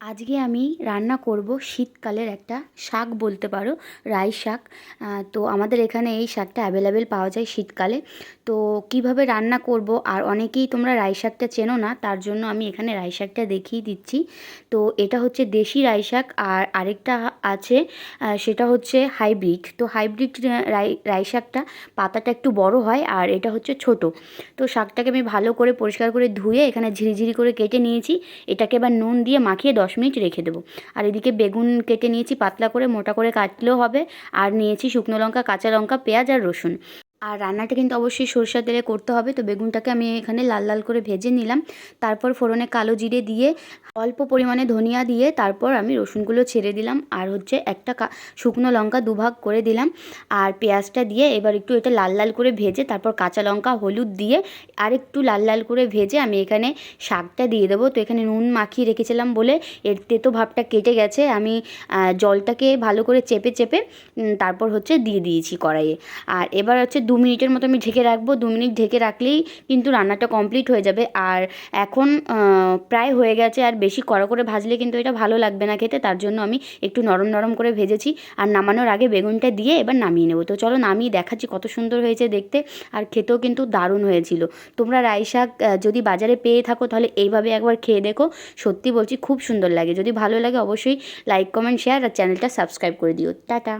আজকে আমি রান্না করব শীতকালের একটা শাক বলতে পারো, রাই শাক। তো আমাদের এখানে এই শাকটা অ্যাভেলেবেল পাওয়া যায় শীতকালে। তো কীভাবে রান্না করব আর অনেকেই তোমরা রাই শাকটা চেনো না, তার জন্য আমি এখানে রাই শাকটা দেখিয়ে দিচ্ছি। তো এটা হচ্ছে দেশি রাই শাক আর আরেকটা আছে সেটা হচ্ছে হাইব্রিড তো হাইব্রিড রাই রাই শাকটা পাতাটা একটু বড় হয় আর এটা হচ্ছে ছোট। তো শাকটাকে আমি ভালো করে পরিষ্কার করে ধুয়ে এখানে ঝিরিঝিরি করে কেটে নিয়েছি। এটাকে এবার নুন দিয়ে মাখিয়ে দশ মিনিট রেখে দেবো। আর এদিকে বেগুন কেটে নিয়েছি, পাতলা করে, মোটা করে কাটলেও হবে। আর নিয়েছি শুকনো লঙ্কা, কাঁচা লঙ্কা, পেঁয়াজ আর রসুন। আর রান্নাটা কিন্তু অবশ্যই সরষের তেলে করতে হবে। তো বেগুনটাকে আমি এখানে লাল লাল করে ভেজে নিলাম। তারপর ফোড়নে কালো জিরে দিয়ে অল্প পরিমাণে ধনিয়া দিয়ে তারপর আমি রসুনগুলো ছেড়ে দিলাম। আর হচ্ছে একটা শুকনো লঙ্কা দুভাগ করে দিলাম। আর পেঁয়াজটা দিয়ে এবার একটু এটা লাল লাল করে ভেজে তারপর কাঁচা লঙ্কা, হলুদ দিয়ে আর একটু লাল লাল করে ভেজে আমি এখানে শাকটা দিয়ে দেবো। তো এখানে নুন মাখিয়ে রেখেছিলাম বলে এর তেতো ভাবটা কেটে গেছে। আমি জলটাকে ভালো করে চেপে চেপে তারপর হচ্ছে দিয়ে দিয়েছি কড়াইয়ে। আর এবার হচ্ছে দু মিনিটের মতো আমি ঢেকে রাখব, দু মিনিট ঢেকে রাখলেই কিন্তু রান্নাটা কমপ্লিট হয়ে যাবে। আর এখন প্রায় হয়ে গেছে, আর বেশি কড়া করে ভাজলে কিন্তু এটা ভালো লাগবে না খেতে, তার জন্য আমি একটু নরম নরম করে ভেজেছি। আর নামানোর আগে বেগুনটা দিয়ে এবার নামিয়ে নেব। তো চলো নামিয়ে দেখাচ্ছি কত সুন্দর হয়েছে দেখতে, আর খেতেও কিন্তু দারুণ হয়েছিল। তোমরা রাই শাক যদি বাজারে পেয়ে থাকো তাহলে এইভাবে একবার খেয়ে দেখো। সত্যি বলছি, খুব সুন্দর লাগে। যদি ভালো লাগে অবশ্যই লাইক, কমেন্ট, শেয়ার, আর চ্যানেলটা সাবস্ক্রাইব করে দিও। টাটা।